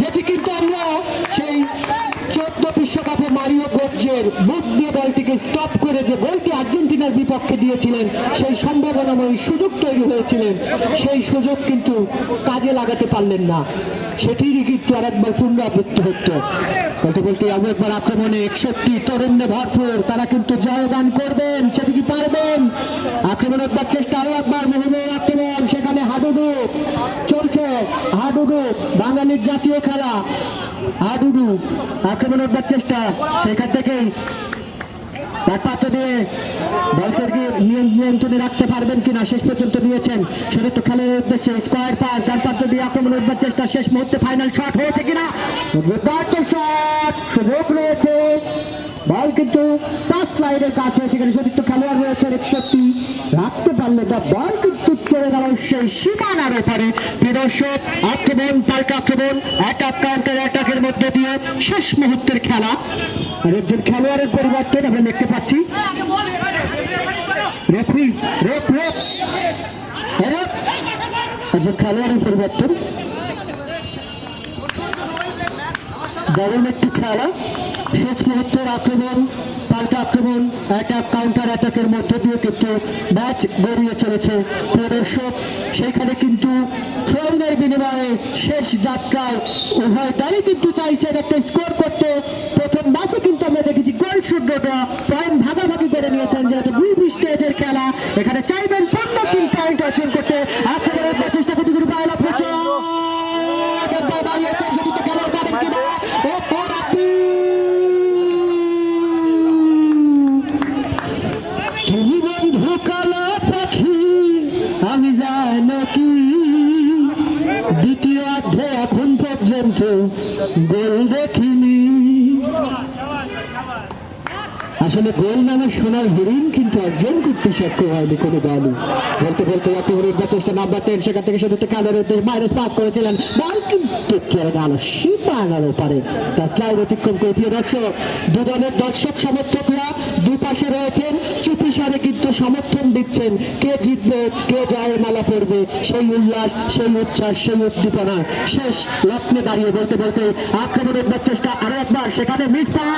যেটি কিন্তু আমরা সেই চোদ্দ বিশ্বকাপে মারিও গোজ্জের বুট দিয়ে বলটিকে স্টপ করে যে গোলটি আর্জেন্টিনার বিপক্ষে দিয়েছিলেন সেই সম্ভাবনাময় সুযোগ তৈরি হয়েছিলেন সেই সুযোগ কিন্তু কাজে লাগাতে পারলেন না। সেটিরই কিন্তু আরেকবার পুনরাবৃত্তি হতো। বলতে বলতে আবু একবার আক্রমণে একষট্টি তরুণে ভরপুর। তারা কিন্তু জয়গান করবেন, সেটি কি পারবেন? আক্রমণ একবার চেষ্টা আরও একবার মোহাম্মদ আক্রমণ। সেখানে হাডুডু চলছে, হাডুডু, বাঙালির জাতীয় খেলা। হাডুডু আক্রমণ একবার চেষ্টা। সেখান থেকেই ব্যাপারটা দিয়ে বলকে নিয়ন্ত্রণে রাখতে পারবেন কিনা শেষ পর্যন্ত নিয়েছেন সেটা তো খেলার উদ্দেশ্যে স্কোয়ার পাস ডান দিয়ে আক্রমণ উঠবার চেষ্টা, শেষ মুহূর্তে ফাইনাল শট হয়েছে কিনা? দুর্দান্ত শট সুযোগ রয়েছে। বল কিন্তু টাচ লাইনের কাছে সেখানে সতীর্থ খেলোয়াড় রয়েছে একষট্টি। রাখতে পারলে না বল কিন্তু চলে গেল সেই সীমানার ওপারে প্রদর্শক আক্রমণ পাল্টা আক্রমণ অ্যাটাক কাউন্টার অ্যাটাকের মধ্যে দিয়ে শেষ মুহূর্তের খেলা। একজন খেলোয়াড়ের পরিবর্তন আমরা দেখতে পাচ্ছি। রেফারি রেফ রেফ খেলোয়াড়ের পরিবর্তন দারুণ একটি খেলা। শেষ মুহূর্তের আক্রমণ, পাল্টা আক্রমণ অ্যাটাক কাউন্টার অ্যাটাকের মধ্যে দিয়ে কিন্তু ম্যাচ গড়িয়ে চলেছে প্রদর্শক। সেখানে কিন্তু থ্রোইনের বিনিময়ে শেষ যাত্রায় উভয় দলই কিন্তু চাইছেন একটা স্কোর করতে। প্রথম ম্যাচে কিন্তু আমরা দেখেছি গোল শূন্যটা পয়েন্ট আমি জানো কি? দ্বিতীয় অধ্যায় এখন পর্যন্ত গোল দেখিনি। আসলে গোল নামের সোনার হরিণ কিন্তু অর্জন করতে সক্ষম কোনো দলই। বলতে বলতে চেষ্টা নাম্বার টেন সেখান থেকে শুধু কালের মাইনাস পাস করেছিলেন বল কিন্তু চলে গেল সীমানার পারে তা স্লাইড অতিক্রম করে প্রিয় দর্শক দু দলের দর্শক সমর্থকরা দুপাশে রয়েছেন। সারে কিন্তু সমর্থন দিচ্ছেন। কে জিতবে, কে জয়ের মালা পড়বে সেই উল্লাস, সেই উচ্ছ্বাস, সেই উদ্দীপনা। শেষ লগ্নে দাঁড়িয়ে বলতে বলতে আক্রমণের চেষ্টা আরও একবার, সেখানে মিস পাস!